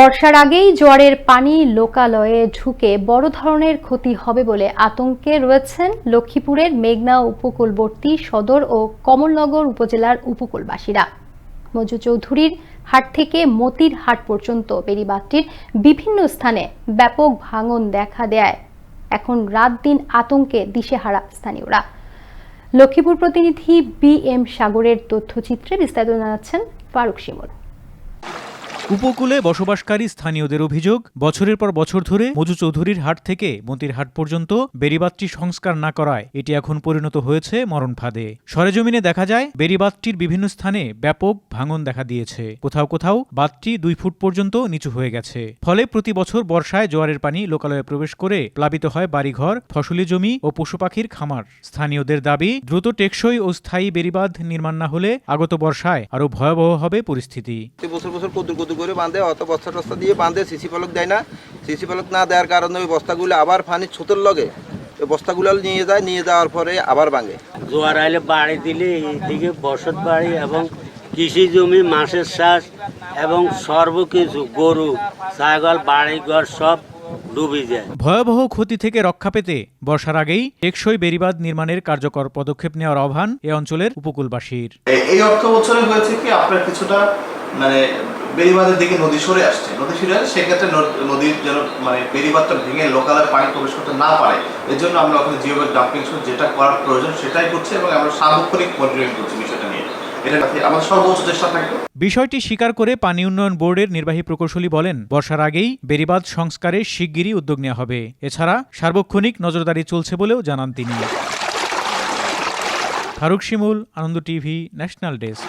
বর্ষার আগেই জোয়ারের পানি লোকালয়ে ঢুকে বড় ধরনের ক্ষতি হবে বলে আতঙ্কে রয়েছেন লক্ষ্মীপুরের মেঘনা উপকূলবর্তী সদর ও কমলনগর উপজেলার উপকূলবাসীরা। মজু চৌধুরীর হাট থেকে মতির হাট পর্যন্ত বেড়িবাঁধটির বিভিন্ন স্থানে ব্যাপক ভাঙন দেখা দেয়। এখন রাত দিন আতঙ্কে দিশেহারা স্থানীয়রা। লক্ষ্মীপুর প্রতিনিধি বি এম সাগরের তথ্যচিত্রে বিস্তারিত জানাচ্ছেন ফারুক শিমুল। উপকূলে বসবাসকারী স্থানীয়দের অভিযোগ, বছরের পর বছর ধরে মজু চৌধুরীর হাট থেকে মতির হাট পর্যন্ত বেড়িবাঁধটি সংস্কার না করায় এটি এখন পরিণত হয়েছে মরণ ফাঁদে। সরেজমিনে দেখা যায় বেড়িবাঁধটির বিভিন্ন স্থানে ব্যাপক ভাঙন দেখা দিয়েছে। কোথাও কোথাও বাঁধটি দুই ফুট পর্যন্ত নিচু হয়ে গেছে। ফলে প্রতি বছর বর্ষায় জোয়ারের পানি লোকালয়ে প্রবেশ করে প্লাবিত হয় বাড়িঘর, ফসলি জমি ও পশু পাখির খামার। স্থানীয়দের দাবি, দ্রুত টেকসই ও স্থায়ী বেড়িবাঁধ নির্মাণ না হলে আগত বর্ষায় আরও ভয়াবহ হবে পরিস্থিতি। বছর বছর করে বাঁধে অত বস্তা টস্তা দিয়ে বাঁধে সিসি পালক দেয় না। সিসি পালক না দেওয়ার কারণে ওই বস্তাগুলো আবার পানির ছুতোর লগে ওই বস্তাগুলো নিয়ে যায় নিয়ে যাওয়ার পরে আবার ভাঙে। জোয়ার আইলে বাড়ি দিলে এইদিকে বসত বাড়ি এবং কৃষি জমি মাছের চাষ এবং সর্বকিছু গরু ছাগল বাড়ি বাড়িঘর সব ডুবে যায়। ভয়াবহ ক্ষতি থেকে রক্ষা পেতে বর্ষার আগেই টেকসই বেড়িবাঁধ নির্মাণের কার্যকর পদক্ষেপ নেওয়ার আহ্বান এ অঞ্চলের উপকূলবাসীর। এই- এই অর্থ বছরে হয়েছে কি আপনার কিছুটা মানে বেড়িবাঁধের দিকে নদী সরে আসছে। নদী সরে আসছে সেক্ষেত্রে নদীর যেন মানে বেড়িবাঁধটা ভেঙে লোকালের পানি প্রবেশ করতে না পারে, এর জন্য আমরা ওখানে জিওব্যাগ ডাম্পিং যেটা করার প্রয়োজন সেটাই করছি এবং আমরা সার্বক্ষণিক মনিটরিং করছি বিষয়টা নিয়ে। বিষয়টি স্বীকার করে পানি উন্নয়ন বোর্ডের নির্বাহী প্রকৌশলী বলেন, বর্ষার আগেই বেড়িবাঁধ সংস্কারে শিগগিরই উদ্যোগ নেওয়া হবে। এছাড়া সার্বক্ষণিক নজরদারি চলছে বলেও জানান তিনি। Faruk Shimul, Ananda TV, national desk.